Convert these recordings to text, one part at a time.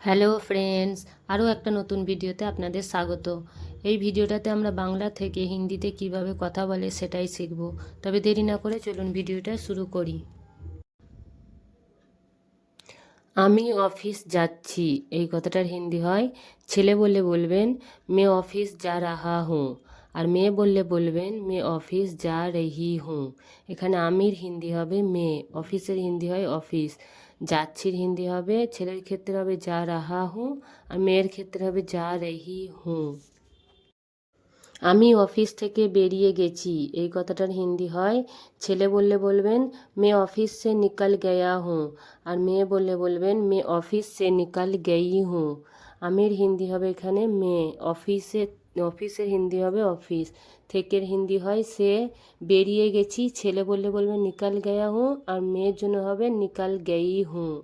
Hello friends, আরও একটা নতুন ভিডিওতে আপনাদের স্বাগত। এই ভিডিওটাতে আমরা বাংলা থেকে হিন্দিতে কীভাবে কথা বলে সেটাই শিখব। তবে দেরি না করে চলুন ভিডিওটা শুরু করি। আমি অফিস যাচ্ছি। এই কথাটার হিন্দি হয়। ছেলে বললে বলবেন, মে অফিস যা রাহা হুঁ। আর মেয়ে বললে বলবেন, মে অফিস যা রেহি হুঁ। এখানে আমির হিন্দি হবে মে, অফিসের হিন্দি হয় অফিস। যাচ্ছির হিন্দি হবে, ছেলের ক্ষেত্রে হবে যা রাহা হুঁ, আর মেয়ের ক্ষেত্রে হবে যা রেহি হুঁ। আমি অফিস থেকে বেরিয়ে গেছি, এই কথাটার হিন্দি হয়, ছেলে বললে বলবেন, মে অফিস সে নিকল গয়া হুঁ আর মেয়ে বললে বলবেন, মে অফিস সে নিকল গেই হুঁ আমির হিন্দি হবে এখানে, মে অফিসে অফিসের হিন্দি হবে অফিস। থেকের হিন্দি হয় সে বেরিয়ে গেছি, ছেলে বললে বলবেন নিকাল গয়া হুঁ আর মেয়ের জন্য হবে নিকাল গেই হুঁ।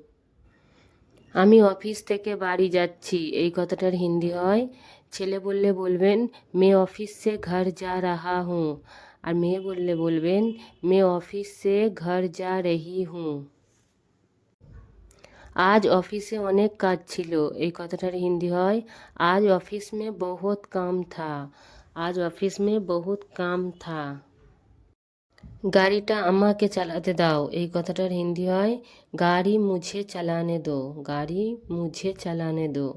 আমি অফিস থেকে বাড়ি যাচ্ছি, এই কথাটার হিন্দি হয়। ছেলে বললে বলবেন, মে অফিস সে ঘর যা রাহা হুঁ। আর মেয়ে বললে বলবেন, মে অফিস সে ঘর যা রহি হুঁ। আজ অফিসে অনেক কাজ ছিল। এই কথাটার হিন্দি হয়, আজ অফিস মে বহুত কাম থা, আজ অফিস মে বহুত কাম থা। গাড়িটা আমাকে চালাতে দাও। এই কথাটার হিন্দি হয়, গাড়ি মুঝে চালানে দো, গাড়ি মুঝে চালানে দো।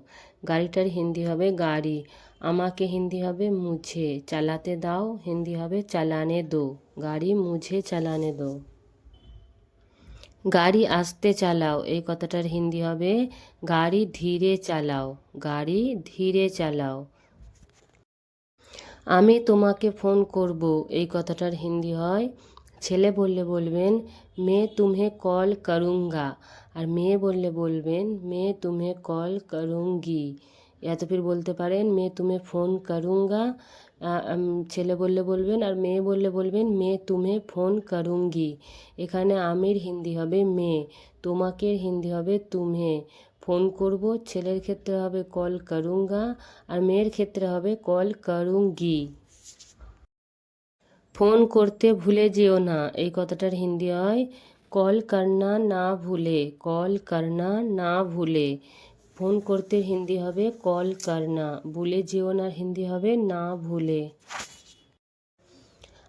গাড়িটার হিন্দি হবে, গাড়ি, আমাকে হিন্দি হবে মুঝে, চালাতে দাও, হিন্দি হবে চালানে দো, গাড়ি মুঝে চালানে দো। গাড়ি আস্তে চালাও। এই কথাটার হিন্দি হবে, গাড়ি ধীরে চালাও, গাড়ি ধীরে চালাও। আমি তোমাকে ফোন করব। এই কথাটার হিন্দি হয়, ছেলে বললে বলবেন, মে তুমহে কল করুঙ্গা। আর মেয়ে বললে বলবেন, মে তুমহে কল করুঙ্গি। এত ফির বলতে পারেন মে তুমি ফোন করুঙ্গা। ছেলে বললে বলবেন আর মেয়ে বললে বলবেন মে তুমে ফোন করুঙ্গি। এখানে আমির হিন্দি হবে মে তোমাকে হিন্দি হবে তুমে ফোন করব, ছেলের ক্ষেত্রে হবে কল করুঙ্গা। আর মেয়ের ক্ষেত্রে হবে কল করুঙ্গি। ফোন করতে ভুলে যেও না, এই কথাটার হিন্দি হয়, কল করনা না ভুলে, কল করনা না ভুলে। ফোন করতে হিন্দি হবে, কল করনা ভুলে যেও না, হিন্দি হবে, না ভুলে।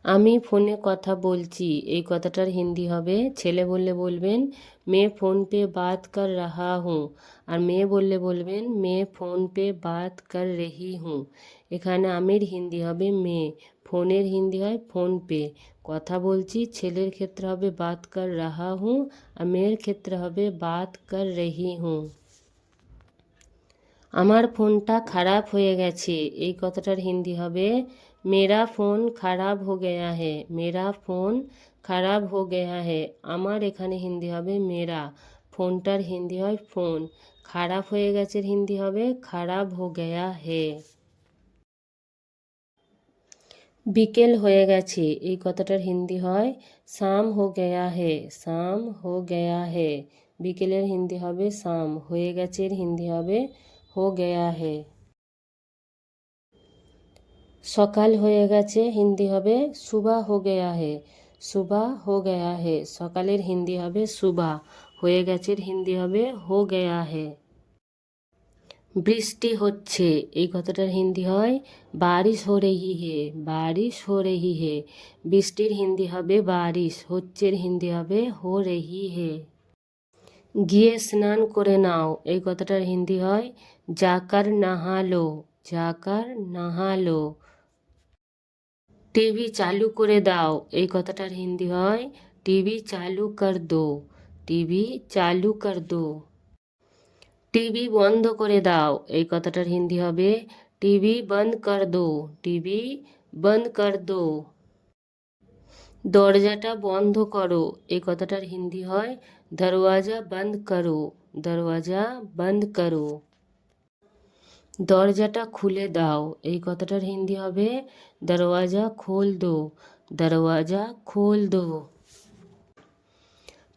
আমি ফোনে কথা বলছি, এই কথাটার হিন্দি হবে। ছেলে বললে বলবেন, মেয়ে ফোন পে বাত কর রাহা হুঁ। আর মেয়ে বললে বলবেন, মেয়ে ফোন পে বাত কর রেহি হুঁ। এখানে আমির হিন্দি হবে মেয়ে, ফোনের হিন্দি হয় ফোন পে। কথা বলছি, ছেলের ক্ষেত্রে হবে বাত কর রাহা হুঁ, আর মেয়ের ক্ষেত্রে হবে বাত কর রেহি হুঁ। আমার ফোনটা খারাপ হয়ে গেছে। এই কথাটার হিন্দি হবে, মেরা ফোন খারাপ হো গয়া হে, মেরা ফোন খারাপ হো গয়া হে। আমার এখানে হিন্দি হবে, মেরা। ফোনটার হিন্দি হয়, ফোন। খারাপ হয়ে গেছে হিন্দি হবে, খারাপ হো গয়া হে। বিকেল হয়ে গেছে, এই কথাটার হিন্দি হয় শাম হো গয়া হে শাম হো গয়া হে। বিকেলের হিন্দি হবে শাম হয়ে গেছে হিন্দি হবে হো গয়া হে। সকাল হয়ে গেছে, হিন্দি হবে সুবা হো গয়া হে। সুবা হো গয়া হে। সকালের হিন্দি হবে সুবা, হয়ে গেছে হিন্দি হবে হো গয়া হে। বৃষ্টি হচ্ছে, এই কথাটার হিন্দি হয় বারিশ হো রেহি হে, বারিশ হো রেহি হে। বৃষ্টির হিন্দি হবে বারিশ, হচ্ছের হিন্দি হবে হো রেহি হে। গিয়ে স্নান করে নাও। এই কথাটার হিন্দি হয়, জাকার নাহালো জাকার নাহালো। টিভি চালু করে দাও। এই কথাটার হিন্দি হয়, টিভি চালু কর দো, টিভি চালু কর দো। টিভি বন্ধ করে দাও। এই কথাটার হিন্দি হবে, টিভি বন্ধ কর দো, টিভি বন্ধ কর দো। দরজাটা বন্ধ করো। এই কথাটার হিন্দি হয়, দরওয়াজা বন্ধ করো, দরওয়াজা বন্ধ করো। দরজাটা খুলে দাও। এই কথাটার হিন্দি হবে, দরওয়াজা খোল দো, দরওয়াজা খোল দো।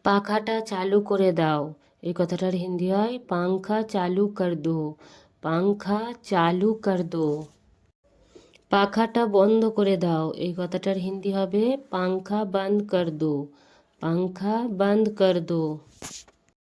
পাখাটা চালু করে দাও। এই কথাটার হিন্দি হয়, পাংখা চালু কর দো, পাংখা চালু কর দো। পাখাটা বন্ধ করে দাও। এই কথাটার হিন্দি হবে, পাংখা বন্ধ কর দো, পাংখা বন্ধ কর দো।